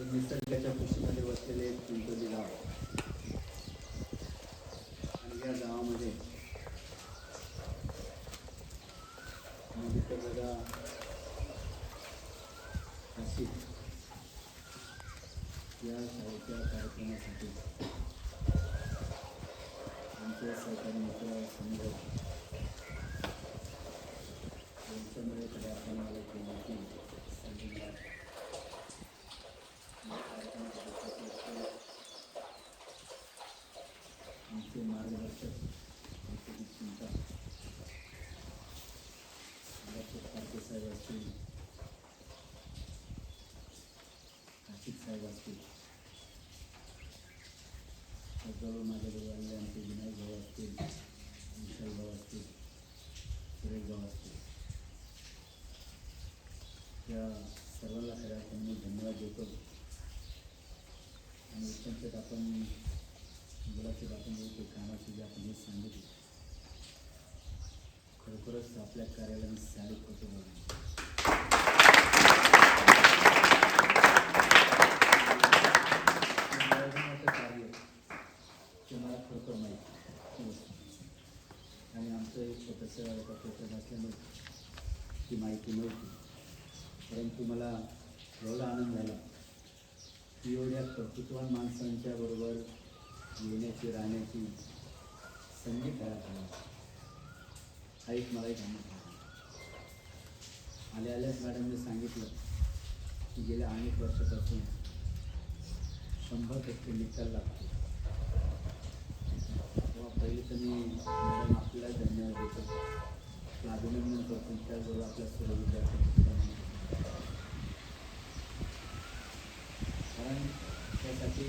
निसर्गाच्या कुशीमध्ये वसलेले एक पिंपरी गाव. आणि या गावामध्ये नदीचं बघा नाशिक या शाळेच्या कार्यक्रमासाठी आमचे सहकारी मित्र समूह यांच्यामुळे कडे आपण मला केली संधी मिळाली या कार्यक्रमासाठी आमचे मार्गदर्शक चिंता साहेब असतील नाशिक साहेब असतील त्याचबरोबर माझ्याजवळ आलेले आमचे विनायक भाऊ असतील विशाल भाऊ असतील सुरेश भाऊ असतील. त्या सर्वांना खऱ्या मी धन्यवाद देतो. आणि त्यांच्यात आपण मुलाचे आपण एक कामाची जी आपण हे सांगितली खरोखरच आपल्या कार्यालयाने सारीक होतो बघा कार्य ते मला खरोखर माहिती हो. आणि आमचं एक छोटंसं एका असल्यामुळे ती माहिती नव्हती परंतु मला एवढा आनंद झाला की एवढ्या कर्तृत्वान माणसांच्या बरोबर येण्याची राहण्याची संधी तयार झाला हा एक मला एक अनुभव आहे. आल्या आल्याच मॅडमने सांगितलं की गेल्या अनेक वर्षापासून शंभर टक्के निकाल लागतो. तेव्हा पहिले तर मी मॅडम आपल्याला धन्यवाद देतो. अभिनंदन करतो. त्याचबरोबर आपल्या सर्व विद्यार्थ्यांचे कारण त्यासाठी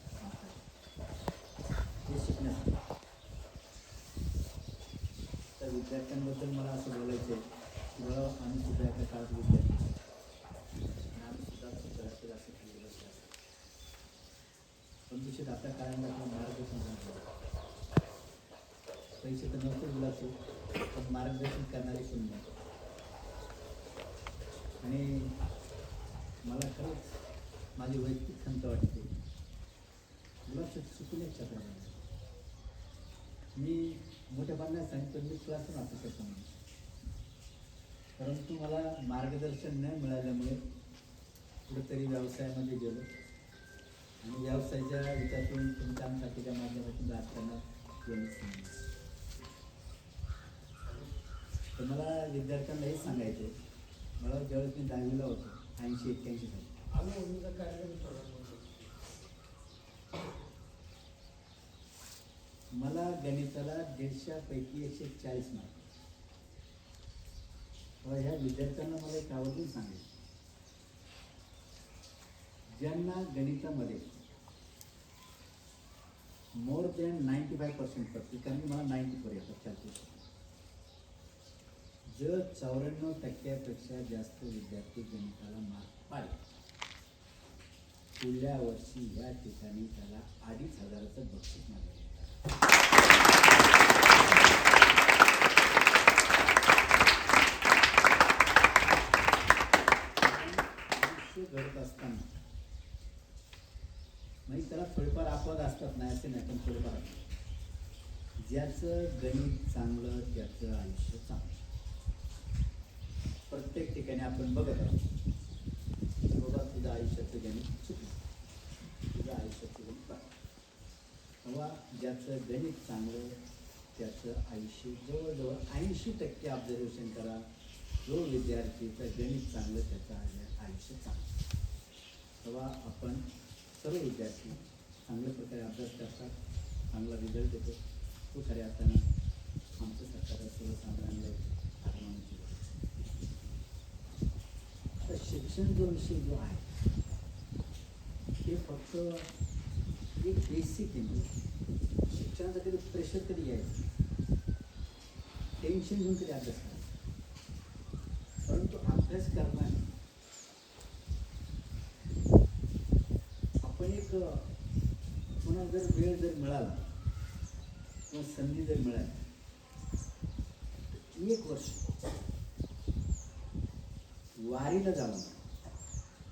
तर विद्यार्थ्यांबद्दल मला असं बोलायचं आहे की आम्ही सुद्धा एका काळात विद्यार्थी आणि आम्ही सुद्धा विद्यार्थी असं केलेलं असतं पण दुसरीत आपल्या काळामध्ये आपण मार्गदर्शन करतो पैसे तर नव्हते मुलाचे पण मार्गदर्शन करणारे कोणी नाही? आणि मला खरंच माझी वैयक्तिक खंत वाटते. मुलाचं चुकून एक मी मोठ्या मोठ्यापणाने सांगितलं मी क्लासून अपेक्षा समजतो परंतु मला मार्गदर्शन न मिळाल्यामुळे कुठेतरी व्यवसायामध्ये गेलो. आणि व्यवसायाच्या विचारातून तुमच्या आमसाठीच्या माध्यमातून जाताना गेलो तर मला विद्यार्थ्यांना हे सांगायचं मला ज्यावेळेस मी दहावीला होतो ऐंशी एक्क्याऐंशी साली आम्ही उद्याचा कार्यक्रम ठरवला मला गणिताला दीडशेपैकी एकशे चाळीस मार्क व ह्या विद्यार्थ्यांना मला एक आवर्जून सांगेल ज्यांना गणितामध्ये more than ninety five percent पडते कारण की मला नाईन्टी फोर येतात चालते जर चौऱ्याण्णव टक्क्यापेक्षा जास्त विद्यार्थी गणिताला मार्क पाडले पुढल्या वर्षी या ठिकाणी त्याला अडीच हजाराचं बक्षीस मिळालं आयुष्य घडत असताना म्हणजे त्याला थोडेफार अपवाद असतात नाही असे नाही पण थोडेफार असतात. ज्याचं गणित चांगलं त्याचं आयुष्य चांगलं. प्रत्येक ठिकाणी आपण बघत आहोत. बाबा तुझं आयुष्याचं गणित चुकलं. तुझं आयुष्याचं गणित बरं ज्याचं गणित चांगलं त्याचं आयुष्य जवळजवळ ऐंशी टक्के ऑब्झर्वेशन करा. जो विद्यार्थीचं गणित चांगलं त्याचं आय- आयुष्य चांगलं. तेव्हा आपण सर्व विद्यार्थी चांगल्या प्रकारे अभ्यास करतात चांगला रिझल्ट येतो तो खऱ्या अर्थानं आमचं सरकार सर्वसामान्यांना एक शिक्षण जो विषय जो आहे ते फक्त एक बेसिक आहे म्हणजे शिक्षणासाठी प्रेशर कधी यायचं? टेन्शन घेऊन कधी अभ्यास करायचा परंतु अभ्यास करताना आपण एक पुन्हा जर वेळ जर मिळाला किंवा संधी जर मिळाली एक वर्ष वारीला जावं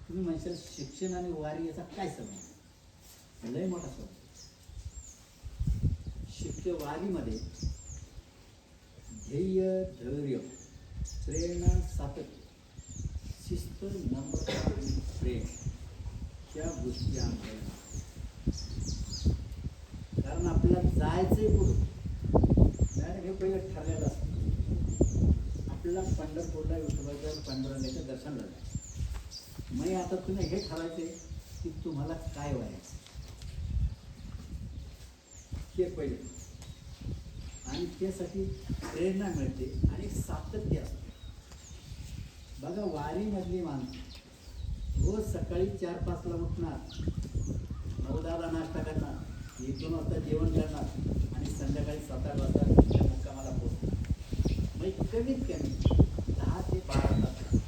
तुम्ही म्हणशाल शिक्षण आणि वारी याचा काय संबंध? लय मोठा संबंध. शिक्ष वारीमध्ये ध्येय धैर्य प्रेरणा सातत्य शिस्त नम्रता प्रेम त्या गोष्टी आम्हाला कारण आपल्याला जायचंय पुढं डायरेक्ट हे पहिले ठरलेलं असतं. आपल्याला पंढरपूरला विठोबाच्या पांडुरंगाच्या दर्शनाला जायचं मग आता तुम्ही हे ठरायचे की तुम्हाला काय व्हायचं? ते पहिले. आणि त्यासाठी प्रेरणा मिळते आणि सातत्य असते. बघा वारीमधली माणसं रोज सकाळी चार पाचला उठणार. नऊ दहाला नाश्ता करणार. एक दोन वाजता जेवण करणार आणि संध्याकाळी सात आठ वाजता त्या मुक्कामाला पोहोचणार. म्हणजे कमीत कमी दहा ते बारा तास.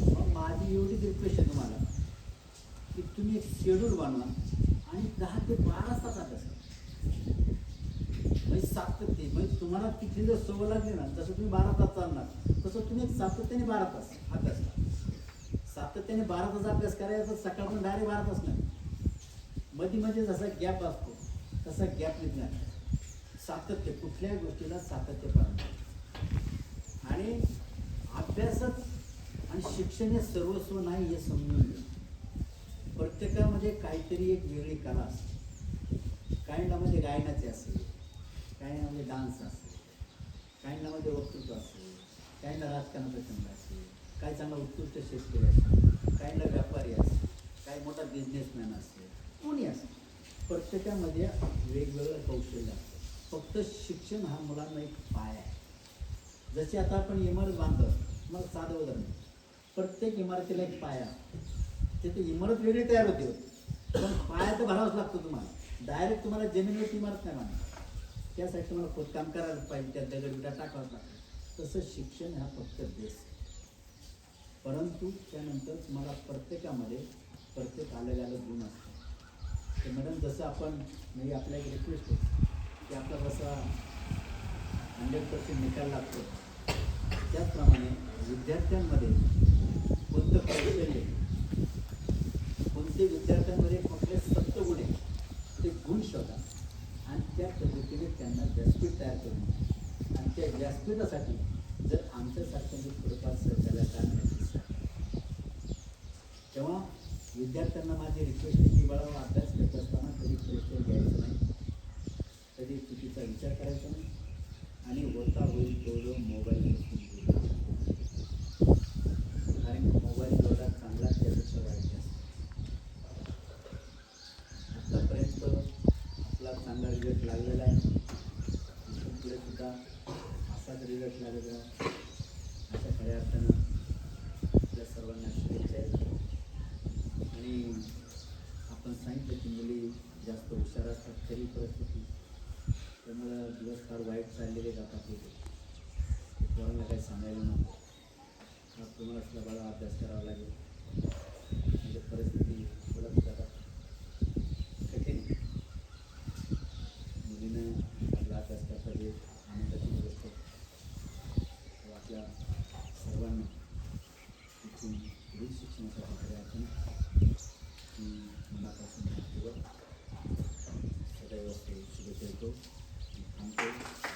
मग माझी एवढीच रिक्वेस्ट आहे तुम्हाला की तुम्ही एक शेड्यूल बनवा आणि दहा ते बारा तास अभ्यास करा म्हणजे सातत्य म्हणजे तुम्हाला तिथली जर सवय लागली ना जसं तुम्ही बारा तास चालणार तसं तुम्ही एक सातत्याने बारा तास अभ्यास करा. सातत्याने बारा तास अभ्यास करायचा तर सकाळपासून डायरेक्ट बारा तास नाही. मध्ये मध्ये जसा गॅप असतो तसा गॅप विज्ञान सातत्य कुठल्याही गोष्टीला सातत्य पाहिजे आणि अभ्यासच आणि शिक्षण हे सर्वस्व नाही हे समजून घे. प्रत्येकामध्ये काहीतरी एक वेगळी कला असते. काहींनामध्ये गायनाचे असेल काहींनामध्ये डान्स असेल काहींनामध्ये वक्तृत्व असेल काहींना राजकारणाचा छंद असेल काही चांगला उत्कृष्ट शेतकरी असेल काहींना व्यापारी असेल काही मोठा बिझनेसमॅन असेल कोणी असं प्रत्येकामध्ये वेगवेगळं कौशल्य असतं. फक्त शिक्षण हा मुलांना एक पाय आहे. जशी आता आपण इमारत बांधतो मला साधं उदाहरण प्रत्येक इमारतीला एक पाया तिथे इमारत वेगळी तयार होते. पण पाया तर भरावाच लागतो तुम्हाला. डायरेक्ट तुम्हाला जमिनीवरती इमारत नाही बांधणार त्यासाठी तुम्हाला खोदकाम करायला पाहिजे त्या दगड विटा टाकावंच लागतं. तसं शिक्षण हा फक्त बेस परंतु त्यानंतर तुम्हाला प्रत्येकामध्ये प्रत्येक आलेल्या गुण असतात. तर मॅडम जसं आपण म्हणजे आपल्या एक रिक्वेस्ट आहे की आपला जसा हंड्रेड पर्सेंट निकाल लागतो त्याचप्रमाणे विद्यार्थ्यांमध्ये कोणतं कौशल्य कोणते विद्यार्थ्यांमध्ये कुठले सत्वगुण आहे ते गुण शोधा आणि त्या पद्धतीने त्यांना व्यासपीठ तयार करून आणि त्या व्यासपीठासाठी जर आमच्यासारख्यांनी थोडंफार सहकार्य करण्याची तेव्हा विद्यार्थ्यांना माझी रिक्वेस्ट आहे की बाळा अभ्यास करत असताना कधी प्रेशर घ्यायचं नाही कधी चुकीचा विचार करायचा नाही आणि होता होईल तेवढं मोबाईल कारण मोबाईल जेवढा चांगला त्यापेक्षा वाईट जास्त आत्तापर्यंत आपला चांगला रिझल्ट लागलेला आहे. इथून पुढे सुद्धा असाच रिझल्ट लागेल अशा खऱ्या अर्थानं आपल्या सर्वांना शुभेच्छा आणि आपण सांगितलं की मुली जास्त हुशार असतात तरी परिस्थिती. त्यामुळं दिवस फार वाईट चाललेले जातात होते कोणाला काही सांगायला नको. तुम्हाला सुद्धा बाळा अभ्यास करावा लागेल. म्हणजे परिस्थिती थोडं जरा कठीण आहे. मुलीनं आपला अभ्यास करता जे आनंदाची गोष्ट आहे. तो आपल्या सर्वांना इथून पुढील शिक्षणासाठी खऱ्या अर्थानं मी मनापासून सदैव शुभेच्छा देतो थांबतो